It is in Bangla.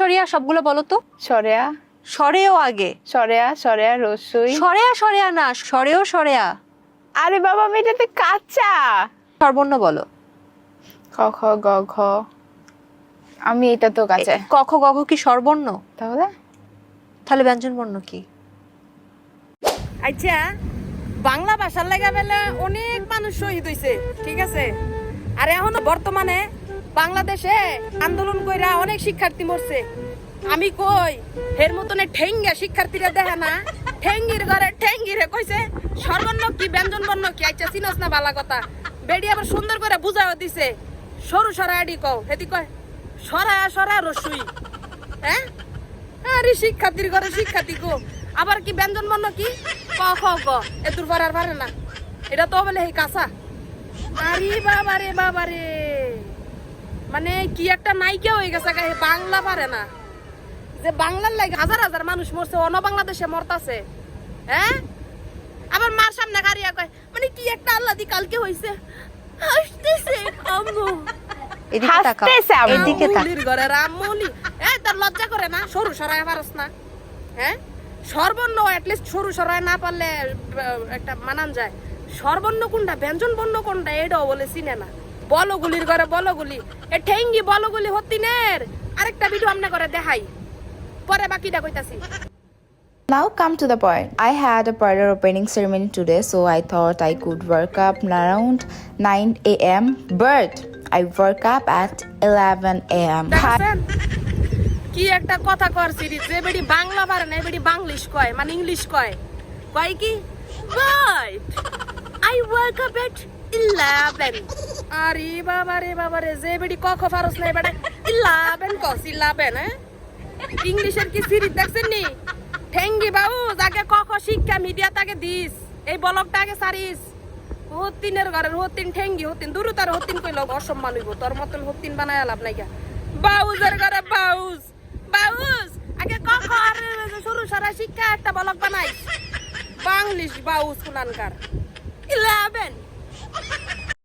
সরিয়া সবগুলো বলো তো? সরেয়া। সরেও আগে। সরেয়া সরেয়া রসুই সরেয়া সরেয়া না সরেও সরেয়া। আরে বাবা আমি এটাতে কাঁচা। সর্বর্ণ বলো। খ খ গ ঘ। আমি এটা তো কাঁচা। ক খ গ ঘ কি সর্বর্ণ? তাহলে? তাহলে ব্যঞ্জন বর্ণ কি? আচ্ছা বাংলা ভাষার লেগা বেলা অনেক মানুষ শহীদ হইছে ঠিক আছে? আর এখনও বর্তমানে বাংলাদেশে আন্দোলন কইরা অনেক শিক্ষার্থী মরছে। আমি কই, হের মতনে ঠেঙ্গা শিক্ষার্থীরা দেখে না? ঠেঙ্গির ঘরে ঠেঙ্গিরে কইছে, সর্বর্ণ কি ব্যঞ্জন বর্ণ কি আচ্ছা চিনস না বালা কথা? বেডি আবার সুন্দর করে বুঝাও দিছে। সরু সরা আডি কও, হেতি কয়, সরা সরা রসুই। হ্যাঁ? আরে শিক্ষার্থীর ঘরে শিক্ষার্থী গো আবার কি ব্যঞ্জন বর্ণ কি? ক, খ, গ, এ দূর আর পারে না। এটা তো বলে এই কাঁচা। আরে বাবা রে বাবা রে মানে কি একটা নাইকা হয়ে গেছে বাংলা পারে না। যে বাংলার লাগে হাজার হাজার মানুষ মরছে অন বাংলাদেশে মরতাছে। হ্যাঁ? আবার মার সামনে গাড়িয়া কয় মানে কি একটা আল্লাহ দি কালকে হইছে। হাসতেছে আম্মু। এদিকে তাকাও। এদিকে তাকাও। ঘরে রামমনি এ তার লজ্জা করে না? সরু সরায় পারস না। হ্যাঁ? সর্বর্ণ অ্যাটলিস্ট সরু সরায় না পারলে একটা মানান যায়। সর্বর্ণ কোনটা? ব্যঞ্জন বর্ণ কোনটা? এটাও বলে চিনে না। বলগুলির ঘরে বলগুলি এ ঠেঙ্গি বলগুলি হতিনের আরেকটা ভিডিও আমনে করে দেখাই পরে বাকিটা কইতাছি Now come to the point. I had a parlor opening ceremony today, so I thought I could work up around 9 a.m. But I woke up at 11 a.m. কি একটা কথা কর সিরিজ যে বেডি বাংলা পারে না বেডি বাংলিশ কয় মানে ইংলিশ কয় কয় কি but I wake up at 11 আরে বাবা রে বাবা রে, যে বেডি ক খ ফারস নাই বেটা 11 কস 11 হ্যাঁ? ইংলিশের কি সিরিজ দেখছেন নি ঠেঙ্গি বাবু, যাকে ক খ শিক্ষা মিডিয়া তাকে দিস। এই ব্লগটা আগে সারিস। হতিনের ঘরের হতিন ঠেঙ্গি, হতিন দূর তার হতিন কইল অসম্মান হইব, তোর মতন হতিন বানায় লাভ নাই গা বাউজের ঘরে বাউজ। বাউজ, আগে কক আর সরু সারা শিক্ষা, একটা বলক বানাই বাংলিশ বাউজ কুনানকার ইলেভেন